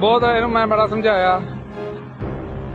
ਬਹੁਤ ਇਹਨੂੰ ਮੈਂ ਬੜਾ ਸਮਝਾਇਆ।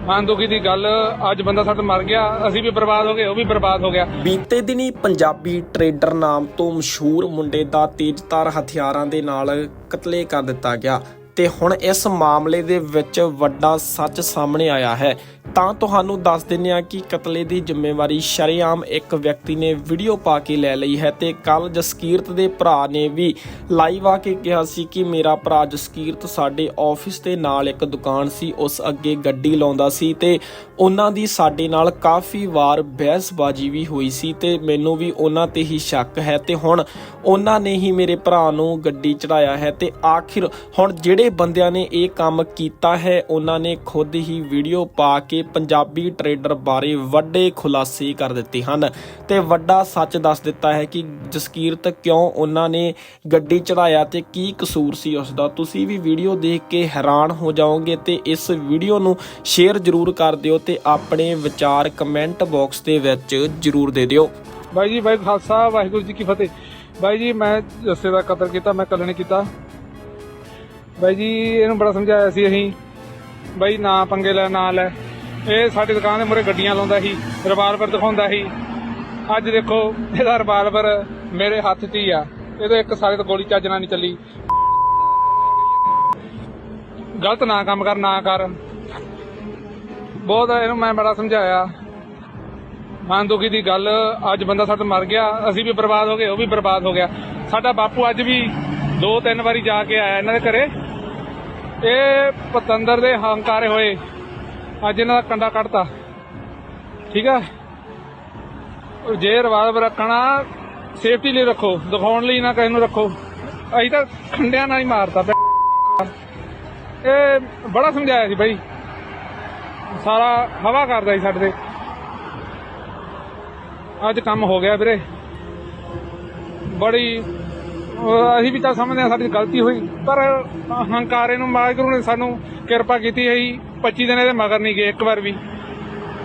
ਮਨ ਦੁਖੀ ਦੀ ਗੱਲ, ਅੱਜ ਬੰਦਾ ਸਾਡਾ ਮਰ ਗਿਆ, ਅਸੀਂ ਵੀ ਬਰਬਾਦ ਹੋ ਗਏ, ਉਹ ਵੀ ਬਰਬਾਦ ਹੋ ਗਿਆ। ਬੀਤੇ ਦਿਨੀ ਪੰਜਾਬੀ ਟਰੇਡਰ ਨਾਮ ਤੋਂ ਮਸ਼ਹੂਰ ਮੁੰਡੇ ਦਾ ਤੇਜ਼ਧਾਰ ਹਥਿਆਰਾਂ ਦੇ ਨਾਲ ਕਤਲੇ ਕਰ ਦਿੱਤਾ ਗਿਆ। ਤੇ ਹੁਣ ਇਸ ਮਾਮਲੇ ਦੇ ਵਿੱਚ ਵੱਡਾ ਸੱਚ ਸਾਹਮਣੇ ਆਇਆ ਹੈ। ਤਾਂ ਤੁਹਾਨੂੰ ਦੱਸ ਦਿੰਦੇ ਹਾਂ ਕਿ ਕਤਲੇ ਦੀ ਜ਼ਿੰਮੇਵਾਰੀ ਸ਼ਰੇਆਮ ਇੱਕ ਵਿਅਕਤੀ ਨੇ ਵੀਡੀਓ ਪਾ ਕੇ ਲੈ ਲਈ ਹੈ ਤੇ ਕੱਲ ਜਸਕੀਰਤ ਦੇ ਭਰਾ ਨੇ ਵੀ ਲਾਈਵ ਆ ਕੇ ਕਿਹਾ ਸੀ ਕਿ ਮੇਰਾ ਭਰਾ ਜਸਕੀਰਤ ਸਾਡੇ ਆਫਿਸ ਦੇ ਨਾਲ ਇੱਕ ਦੁਕਾਨ ਸੀ, ਉਸ ਅੱਗੇ ਗੱਡੀ ਲਾਉਂਦਾ ਸੀ ਤੇ ਉਹਨਾਂ ਦੀ ਸਾਡੇ ਨਾਲ ਕਾਫੀ ਵਾਰ ਬਹਿਸਬਾਜ਼ੀ ਵੀ ਹੋਈ ਸੀ ਤੇ ਮੈਨੂੰ ਵੀ ਉਹਨਾਂ ਤੇ ਹੀ ਸ਼ੱਕ ਹੈ ਤੇ ਹੁਣ ਉਹਨਾਂ ਨੇ ਹੀ ਮੇਰੇ ਭਰਾ ਨੂੰ ਗੱਡੀ ਚੜਾਇਆ ਹੈ ਤੇ ਆਖਿਰ ਹੁਣ ਜਿਹੜੇ ਬੰਦਿਆਂ ਨੇ ਇਹ ਕੰਮ ਕੀਤਾ ਹੈ। ਉਹਨਾਂ ਨੇ ਖੁਦ ਹੀ ਵੀਡੀਓ ਪਾ ਕੇ ਪੰਜਾਬੀ ਟਰੇਡਰ ਬਾਰੇ ਵੱਡੇ ਖੁਲਾਸੇ ਕਰ ਦਿੱਤੇ ਹਨ। ਤੇ ਵੱਡਾ ਸੱਚ ਦੱਸ ਦਿੱਤਾ ਹੈ ਕਿ ਜਸਕੀਰਤ ਕਿਉਂ ਉਹਨਾਂ ਨੇ ਗੱਡੀ ਚੜਾਇਆ ਤੇ ਕੀ ਕਸੂਰ ਸੀ ਉਸ ਦਾ ਤੁਸੀਂ ਵੀ ਵੀਡੀਓ ਦੇਖ ਕੇ ਹੈਰਾਨ ਹੋ ਜਾਓਗੇ ਤੇ ਇਸ ਵੀਡੀਓ ਨੂੰ ਸ਼ੇਅਰ ਜ਼ਰੂਰ ਕਰ ਦਿਓ ਤੇ ਆਪਣੇ ਵਿਚਾਰ ਕਮੈਂਟ ਬਾਕਸ ਦੇ ਵਿੱਚ ਜ਼ਰੂਰ ਦੇ ਦਿਓ। ਬਾਈ ਜੀ ਬਾਈ ਖਾਲਸਾ, ਵਾਹਿਗੁਰੂ ਜੀ ਕੀ ਫਤਿਹ। ਬਾਈ ਜੀ, ਮੈਂ ਜੱਸੇ ਦਾ ਕਤਲ ਕੀਤਾ, ਮੈਂ ਕੱਲ ਕੀਤਾ। ਬਾਈ ਜੀ, ਇਹਨੂੰ ਬੜਾ ਸਮਝਾਇਆ ਸੀ ਅਸੀਂ। ਬਾਈ, ਨਾ ਪੰਗੇ ਲੈ, ਨਾ ਲੈ। ਇਹ ਸਾਡੀ ਦੁਕਾਨ ਦੇ ਮੂਹਰੇ ਗੱਡੀਆਂ ਲਾਉਂਦਾ ਸੀ ਰਿਵਾਲਵਰ ਦਿਖਾਉਂਦਾ ਸੀ। ਅੱਜ ਦੇਖੋ, ਇਹਦਾ ਰਿਵਾਲਵਰ ਮੇਰੇ ਹੱਥ 'ਚ ਹੀ ਆ। ਇਹਦੇ ਇੱਕ ਸਾਰੇ ਤੋਂ ਗੋਲੀ ਚੱਜਣਾ ਨਹੀਂ ਚੱਲੀ। ਗਲਤ ਨਾ ਕੰਮ ਕਰ, ਨਾ ਕਰ। ਬਹੁਤ ਇਹਨੂੰ ਮੈਂ ਬੜਾ ਸਮਝਾਇਆ। ਮਨ ਦੁਖੀ ਦੀ ਗੱਲ, ਅੱਜ ਬੰਦਾ ਸਾਡਾ ਮਰ ਗਿਆ। ਅਸੀਂ ਵੀ ਬਰਬਾਦ ਹੋ ਗਏ, ਉਹ ਵੀ ਬਰਬਾਦ ਹੋ ਗਿਆ। ਸਾਡਾ ਬਾਪੂ ਅੱਜ ਵੀ ਦੋ ਤਿੰਨ ਵਾਰੀ ਜਾ ਕੇ ਆਇਆ ਇਹਨਾਂ ਦੇ ਘਰੇ। ਇਹ ਪਤੰਦਰ ਦੇ ਹੰਕਾਰੇ ਹੋਏ। ਅੱਜ ਇਹਨਾਂ ਦਾ ਕੰਡਾ ਕੱਢਤਾ। ਠੀਕ ਆ? ਜੇ ਰਿਵਾਲਵਰ ਰੱਖਣਾ ਸੇਫਟੀ ਲਈ ਰੱਖੋ, ਦਿਖਾਉਣ ਲਈ ਨਾ ਕਿਸੇ ਨੂੰ ਰੱਖੋ। ਅਸੀਂ ਤਾਂ ਖੰਡਿਆਂ ਨਾਲ ਹੀ ਮਾਰਤਾ ਇਹ ਬੜਾ ਸਮਝਾਇਆ ਸੀ ਬਾਈ। ਸਾਰਾ ਹਵਾ ਕਰਦਾ ਸੀ ਸਾਡੇ ਤੇ। ਅੱਜ ਕੰਮ ਹੋ ਗਿਆ ਵੀਰੇ। ਬੜੀ ਅਸੀਂ ਵੀ ਤਾਂ ਸਮਝਦੇ ਹਾਂ ਸਾਡੀ ਗਲਤੀ ਹੋਈ, ਪਰ ਹੰਕਾਰੇ ਨੂੰ ਵਾਹਿਗੁਰੂ ਨੇ ਸਾਨੂੰ ਕਿਰਪਾ ਕੀਤੀ ਹੈ 25 ਦਿਨ ਇਹਦੇ ਮਗਰ ਨਹੀਂ ਗਏ, ਇੱਕ ਵਾਰ ਵੀ।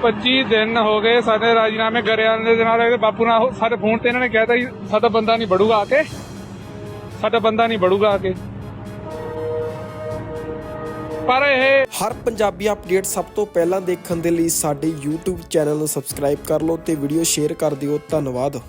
25 ਦਿਨ ਹੋ ਗਏ ਸਾਡੇ ਰਾਜੀਨਾਮੇ ਗਰਿਆਂ ਦੇ ਨਾਲ ਇਹਦੇ ਬਾਪੂ ਨਾਲ ਸਾਡੇ ਫੋਨ ਤੇ ਇਹਨਾਂ ਨੇ ਕਹਿਤਾ ਸੀ ਸਾਡਾ ਬੰਦਾ ਨਹੀਂ ਬੜੂਗਾ ਆ ਕੇ। ਸਾਡਾ ਬੰਦਾ ਨਹੀਂ ਬੜੂਗਾ ਆ ਕੇ। ਪਰ ਇਹ ਹਰ ਪੰਜਾਬੀ ਅਪਡੇਟ ਸਭ ਤੋਂ ਪਹਿਲਾਂ ਦੇਖਣ ਦੇ ਲਈ ਸਾਡੇ YouTube ਚੈਨਲ ਨੂੰ ਸਬਸਕ੍ਰਾਈਬ ਕਰ ਲਓ ਤੇ ਵੀਡੀਓ ਸ਼ੇਅਰ ਕਰ ਦਿਓ। ਧੰਨਵਾਦ।